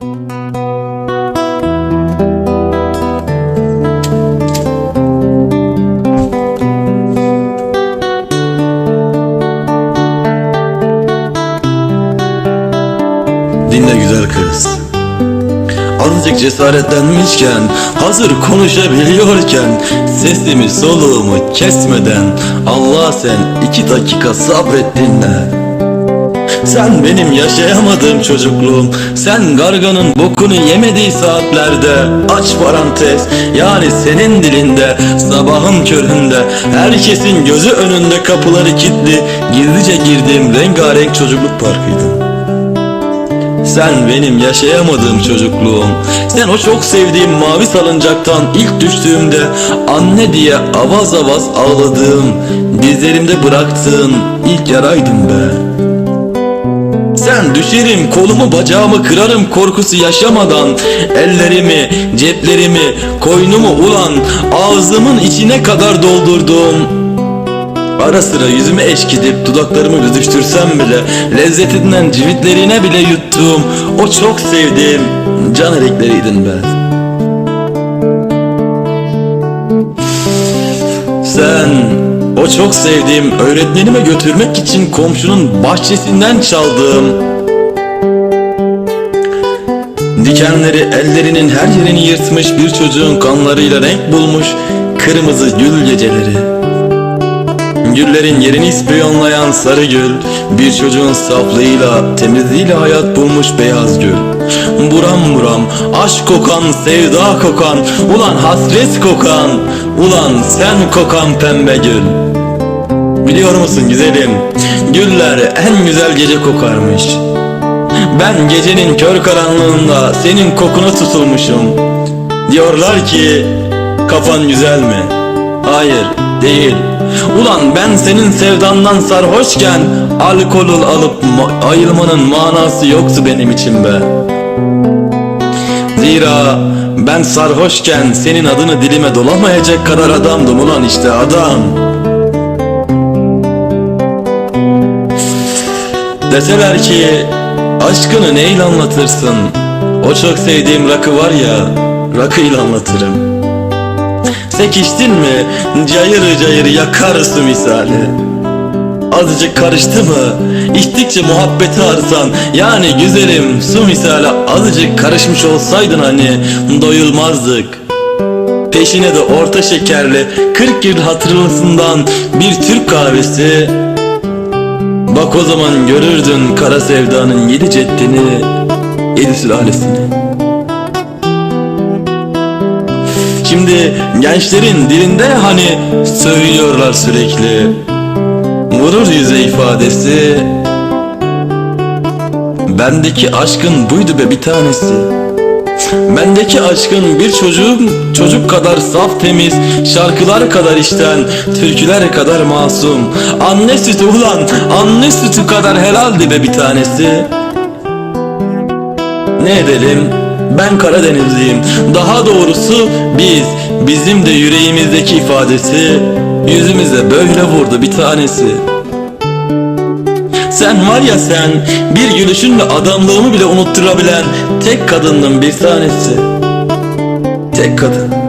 Dinle güzel kız. Azıcık cesaretlenmişken Hazır konuşabiliyorken Sesimi soluğumu kesmeden Allah sen iki dakika sabret dinle sen benim yaşayamadığım çocukluğum. Sen garganın bokunu yemediği saatlerde. Aç parantez yani senin dilinde Sabahın köründe. Herkesin gözü önünde kapıları kilitli. Gizlice girdiğim rengarenk çocukluk parkıydı. Sen benim yaşayamadığım çocukluğum. Sen o çok sevdiğim mavi salıncaktan ilk düştüğümde Anne diye avaz avaz ağladığım Dizlerimde bıraktığın ilk yaraydın be sen düşerim kolumu bacağımı kırarım korkusu yaşamadan. Ellerimi ceplerimi koynumu ulan ağzımın içine kadar doldurdum. Ara sıra yüzüme eşkidip dudaklarımı büzüştürsem bile Lezzetinden civitlerine bile yuttuğum O çok sevdiğim can erikleriydin be çok sevdiğim öğretmenime götürmek için komşunun bahçesinden çaldığım Dikenleri ellerinin her yerini yırtmış bir çocuğun kanlarıyla renk bulmuş kırmızı gül geceleri. Güllerin yerini ispiyonlayan sarı gül Bir çocuğun saflığıyla temizliğiyle hayat bulmuş beyaz gül. Buram buram aşk kokan sevda kokan Ulan hasret kokan Ulan sen kokan pembe gül Biliyor musun güzelim? Güller en güzel gece kokarmış. Ben gecenin kör karanlığında Senin kokuna tutulmuşum. Diyorlar ki Kafan güzel mi? Hayır değil. Ulan ben senin sevdandan sarhoşken Alkolü alıp ma- ayılmanın manası yoktu benim için be Zira ben sarhoşken senin adını dilime dolamayacak kadar adamdım ulan işte adam Deseler ki aşkını neyle anlatırsın? O çok sevdiğim rakı var ya rakıyla anlatırım. Sek içtin mi? Cayır cayır yakar su misali. Azıcık karıştı mı? İçtikçe muhabbeti artan. Yani güzelim su misali azıcık karışmış olsaydın hani doyulmazdık. Peşine de orta şekerli 40 yıl hatırlısından bir Türk kahvesi Bak o zaman görürdün kara sevdanın yedi ceddini Yedi sülalesini. Şimdi gençlerin dilinde hani söylüyorlar sürekli. Vurur yüze ifadesi. Bendeki aşkın buydu be bir tanesi Bendeki aşkın bir çocuğun çocuk kadar saf temiz Şarkılar kadar içten, türküler kadar masum Anne sütü ulan, anne sütü kadar helaldi be bir tanesi Ne edelim? Ben Karadenizliyim. Daha doğrusu biz, bizim de yüreğimizdeki ifadesi yüzümüze böyle vurdu bir tanesi. Sen var ya sen bir gülüşünle adamlığımı bile unutturabilen tek kadındın bir tanesi. Tek kadın.